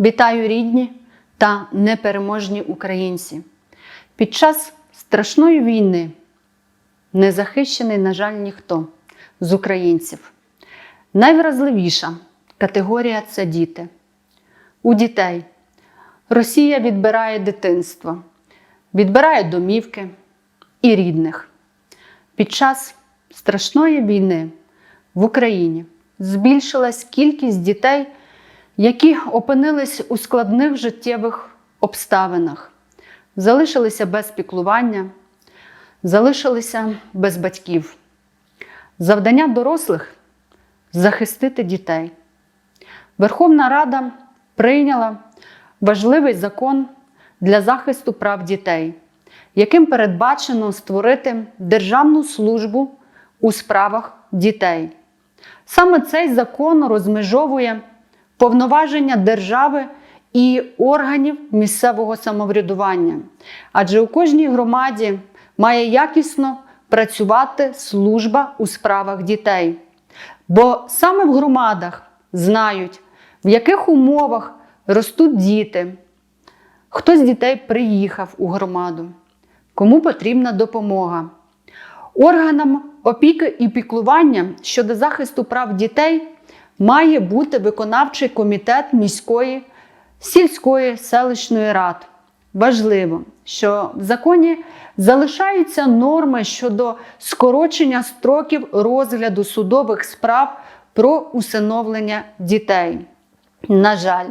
Вітаю рідні та непереможні українці. Під час страшної війни не захищений, на жаль, ніхто з українців. Найвразливіша категорія це діти. У дітей Росія відбирає дитинство, відбирає домівки і рідних. Під час страшної війни в Україні збільшилась кількість дітей, які опинились у складних життєвих обставинах, залишилися без піклування, залишилися без батьків. Завдання дорослих захистити дітей. Верховна Рада прийняла важливий закон для захисту прав дітей, яким передбачено створити Державну службу у справах дітей. Саме цей закон розмежовує повноваження держави і органів місцевого самоврядування, адже у кожній громаді має якісно працювати служба у справах дітей. Бо саме в громадах знають, в яких умовах ростуть діти, хто з дітей приїхав у громаду, кому потрібна допомога. Органам опіки і піклування щодо захисту прав дітей має бути виконавчий комітет міської, сільської селищної рад. Важливо, що в законі залишаються норми щодо скорочення строків розгляду судових справ про усиновлення дітей. На жаль,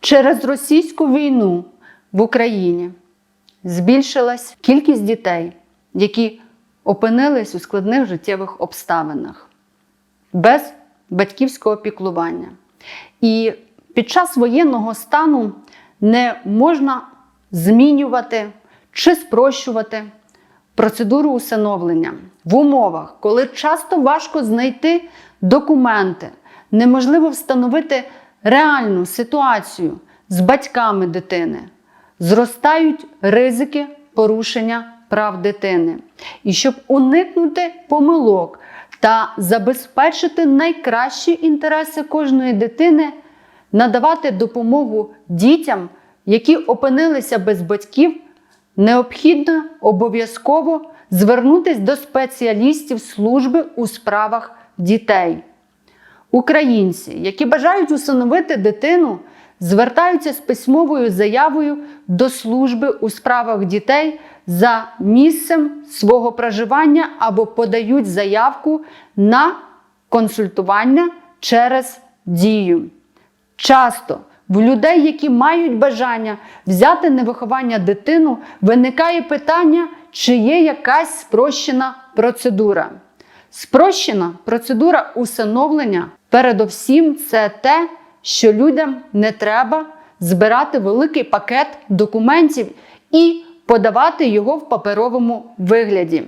через російську війну в Україні збільшилась кількість дітей, які опинились у складних життєвих обставинах без батьківського піклування. І під час воєнного стану не можна змінювати чи спрощувати процедуру усиновлення в умовах, коли часто важко знайти документи, неможливо встановити реальну ситуацію з батьками дитини, зростають ризики порушення прав дитини. І щоб уникнути помилок та забезпечити найкращі інтереси кожної дитини, надавати допомогу дітям, які опинилися без батьків, необхідно обов'язково звернутися до спеціалістів служби у справах дітей. Українці, які бажають усиновити дитину, звертаються з письмовою заявою до служби у справах дітей за місцем свого проживання або подають заявку на консультування через дію. Часто в людей, які мають бажання взяти на виховання дитину, виникає питання, чи є якась спрощена процедура. Спрощена процедура усиновлення, передовсім, це те, що людям не треба збирати великий пакет документів і подавати його в паперовому вигляді.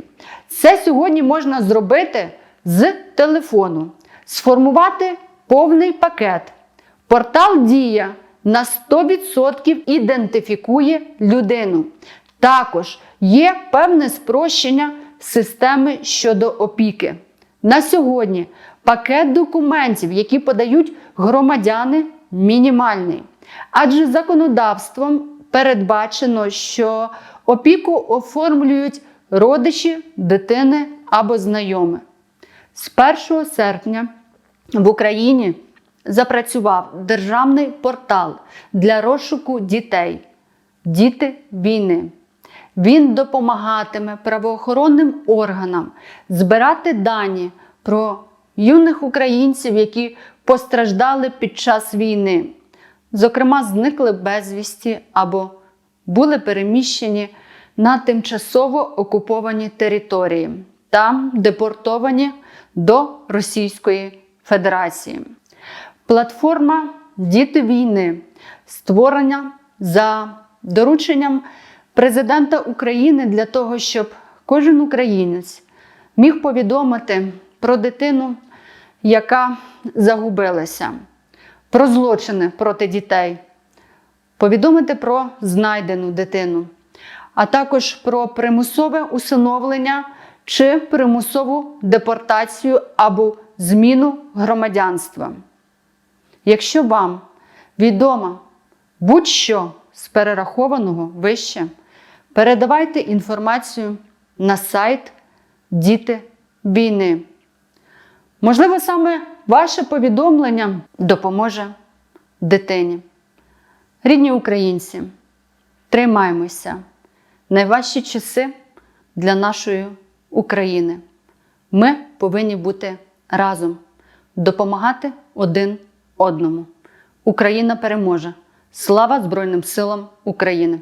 Це сьогодні можна зробити з телефону, сформувати повний пакет. Портал Дія на 100% ідентифікує людину. Також є певне спрощення системи щодо опіки. На сьогодні пакет документів, які подають громадяни, мінімальний. Адже законодавством передбачено, що опіку оформлюють родичі дитини або знайомі. З 1 серпня в Україні запрацював державний портал для розшуку дітей Діти війни. Він допомагатиме правоохоронним органам збирати дані про юних українців, які постраждали під час війни, зокрема, зникли безвісті або були переміщені на тимчасово окуповані території та депортовані до Російської Федерації. Платформа Діти війни створення за дорученням президента України для того, щоб кожен українець міг повідомити про дитину, яка загубилася, про злочини проти дітей, повідомити про знайдену дитину, а також про примусове усиновлення чи примусову депортацію або зміну громадянства. Якщо вам відома будь-що з перерахованого вище, передавайте інформацію на сайт Діти війни. Можливо, саме ваше повідомлення допоможе дитині. Рідні українці, тримаймося. Найважчі часи для нашої України. Ми повинні бути разом, допомагати один одному. Україна переможе. Слава Збройним силам України!